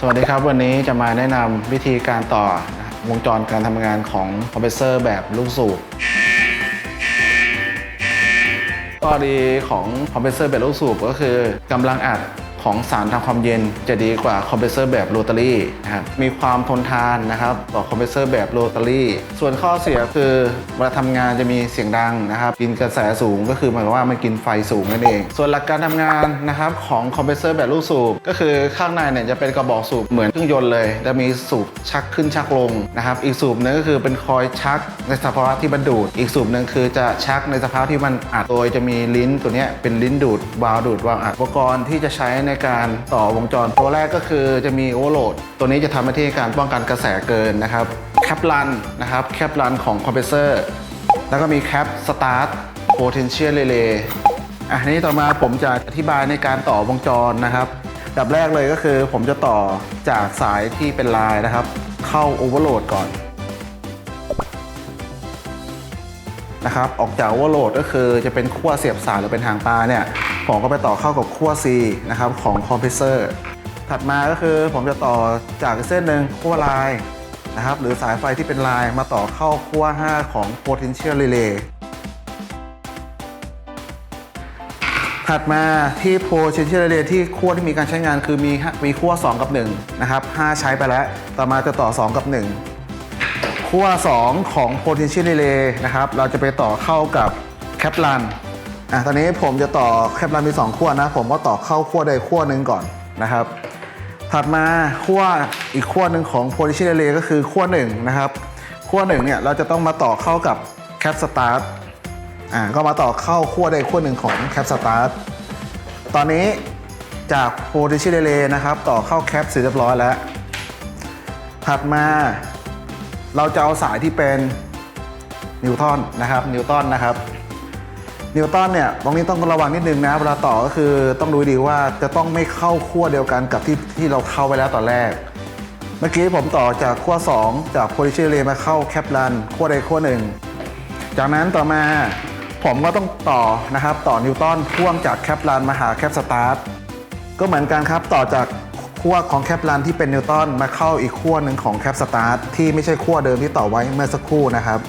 สวัสดีครับ วันนี้จะมาแนะนำวิธีการต่อวงจรการทำงานของคอมเพรสเซอร์แบบลูกสูบข้อดีของคอมเพรสเซอร์แบบลูกสูบก็คือกำลังอัด ของสารทำความเย็นจะดีกว่าคอมเพรสเซอร์แบบโรตารี่นะครับมีความทนทานนะครับต่อคอมเพรสเซอร์แบบโรตารี่ส่วนข้อเสียคือเวลาทำงานจะมีเสียงดังนะครับกินกระแสสูงก็คือหมายความว่ามันกินไฟสูงนั่นเอง ส่วนหลักการทำงานนะครับของคอมเพรสเซอร์แบบลูกสูบก็คือข้างในเนี่ยจะเป็นกระบอกสูบเหมือนเครื่องยนต์เลยจะมีสูบชักขึ้นชักลงนะครับอีกสูบหนึงก็คือเป็นคอยชักในสภาวะที่มันดูด อีกสูบหนึ่งคือจะชักในสภาพที่มันอัดโดยจะมีลิ้นตัวนี้เป็นลิ้นดูดวาล์วดูดวาล์วอัดอุปกรณ์ที่จะใช้ในการต่อวงจร ตัวแรกก็คือจะมีโอเวอร์โหลด ตัวนี้จะทำหน้าที่การป้องกันกระแสเกินนะครับแคปลันนะครับแคปลันของคอมเพรสเซอร์แล้วก็มีแคปสตาร์ท potential relay อะทีนี้ต่อมาผมจะอธิบายในการต่อวงจรนะครับดับแรกเลยก็คือผมจะต่อจากสายที่เป็นลายนะครับ เข้าโอเวอร์โหลดก่อนนะครับออกจากโอเวอร์โหลดก็คือจะเป็นขั้วเสียบสายหรือเป็นหางปลาเนี่ย ผมก็ไปต่อเข้ากับขั้ว C นะครับของคอมเพรสเซอร์ถัดมาก็คือผมจะต่อจากเส้นหนึ่งขั้วลายนะครับหรือสายไฟที่เป็นลายมาต่อเข้าขั้ว 5 ของ potential relay ถัดมาที่ potential relay ที่ขั้วที่มีการใช้งานคือมีมีขั้ว 2 กับ 1 นะครับ 5 ใช้ไปแล้ว ต่อมาจะต่อ 2 กับ 1 ขั้ว 2 ของ potential relay นะครับ เราจะไปต่อเข้ากับ Kaplan อะตอนนี้ผมจะต่อ Kaplan มี2ขั้วนะ ผมก็ต่อเข้าขั้วใดขั้วหนึ่งก่อนนะครับ ถัดมาขั้วอีกขั้วหนึ่งของ potential relay ก็คือขั้ว1นะครับขั้ว1เนี่ยเราจะต้องมาต่อเข้ากับ Cap Start อ่าก็มาต่อเข้าขั้วใดขั้วหนึ่งของ Cap Start ตอนนี้จาก potential relay นะครับต่อเข้า Cap เสร็จเรียบร้อยแล้ว ถัดมาเราจะเอาสายที่เป็นนิวตันนะครับนิวตันนะครับ นิวตันเนี่ยตรงนี้ต้องระวังนิดนึงนะเวลาต่อก็คือต้องดูดีว่าจะต้องไม่เข้าขั้วเดียวกันกับที่ที่เราเข้าไปแล้วตอนแรก เมื่อกี้ผมต่อจากขั้ว2 จากโพลิเชเลมาเข้าแคปลันขั้วใดขั้วหนึ่งจากนั้นต่อมาผมก็ต้องต่อนะครับต่อนิวตันพ่วงจากแคปลันมาหาแคปสตาร์ทก็เหมือนกันครับต่อจากขั้วของแคปลันที่เป็นนิวตันมาเข้าอีกขั้วหนึ่งของแคปสตาร์ทที่ไม่ใช่ขั้วเดิมที่ต่อไว้เมื่อสักครู่นะครับ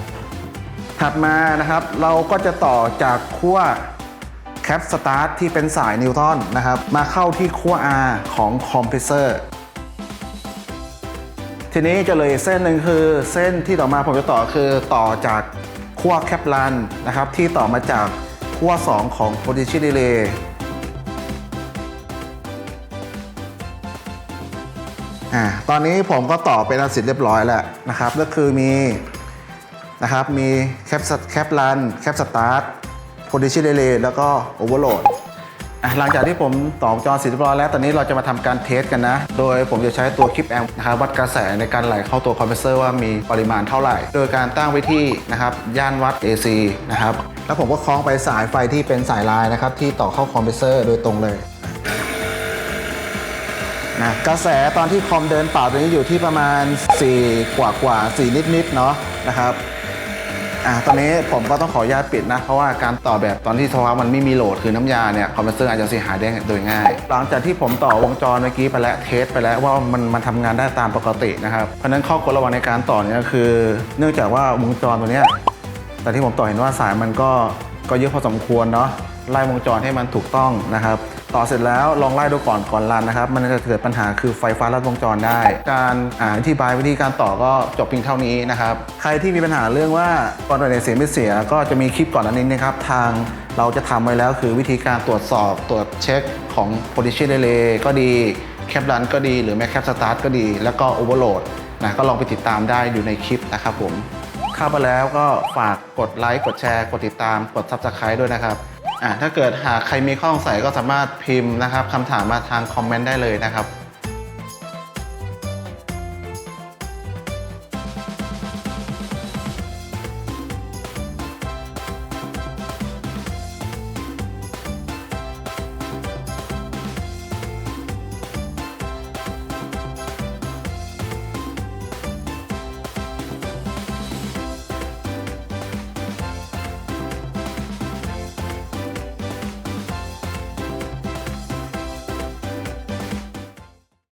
ถัดมานะครับเราก็จะต่อจากขั้วแคปสตาร์ทที่เป็นสายนิวตันนะครับมาเข้าที่ขั้ว R ของคอมเพรสเซอร์ทีนี้จะเลยเส้นหนึ่งคือเส้นที่ต่อมาผมจะต่อคือต่อจากขั้วแคปลันนะครับที่ต่อมาจากขั้ว 2 ของ potential relay อ่าตอนนี้ผมก็ต่อเป็นอันเสร็จเรียบร้อยแล้วนะครับ ก็คือมี นะครับ มีแคปแคปลันแคปสตาร์ทโพลิชิเ l เลแล้วก็โอเวอร์โหลดหลังจากที่ผมต่อจรเสร็จเรียบร้อยแล้ว ตอนนี้เราจะมาทำการเทสกันนะ โดยผมจะใช้ตัวคลิปแอมนะครับวัดกระแสในการไหลเข้าตัวคอมเพรสเซอร์ว่ามีปริมาณเท่าไหร่ โดยการตั้งไว้ที่นะครับย่านวัด AC นะครับ แล้วผมก็คล้องไปสายไฟที่เป็นสายลายนะครับที่ต่อเข้าคอมเพรสเซอร์โดยตรงเลยนะกระแสตอนที่คอมเดินเปล่าตัวนี้อยู่ที่ประมาณ 4 กว่ากว่า4นิดๆเนาะนะครับ อะตอนนี้ผมก็ต้องขออนุญาตปิดนะ เพราะว่าการต่อแบบตอนที่สภาวะมันไม่มีโหลดคือน้ำยาเนี่ยคอมเพรสเซอร์อาจจะเสียหายได้โดยง่าย หลังจากที่ผมต่อวงจรเมื่อกี้ไปแล้วเทสไปแล้วว่ามันมันทำงานได้ตามปกตินะครับเพราะนั้นข้อกฎรระวังในการต่อเนี่ยคือ เนื่องจากว่าวงจรตัวเนี้ยแต่ที่ผมต่อเห็นว่าสายมันก็ก็เยอะพอสมควรเนาะไล่วงจรให้มันถูกต้องนะครับ ต่อเสร็จแล้วลองไล่ดูก่อนก่อนรันนะครับ มันจะเกิดปัญหาคือไฟฟ้าลัดวงจรได้ การอ่าอธิบายวิธีการต่อก็จบเพียงเท่านี้นะครับ ใครที่มีปัญหาเรื่องว่าก่อนไหนเสียไม่เสีย ก็จะมีคลิปก่อนอันนี้นะครับ ทางเราจะทำไว้แล้วคือวิธีการตรวจสอบตรวจเช็คของ potential relay ก็ดีแคปรันก็ดีหรือแม้แคปสตาร์ทก็ดี แล้วก็ overload นะก็ลองไปติดตามได้อยู่ในคลิปนะครับผมเข้ามาแล้วก็ฝากกดไลค์กดแชร์ กดติดตามกด Subscribe ด้วยนะครับ อ่าถ้าเกิดหากใครมีข้อสงสัยก็สามารถพิมพ์นะครับคำถามมาทางคอมเมนต์ได้เลยนะครับ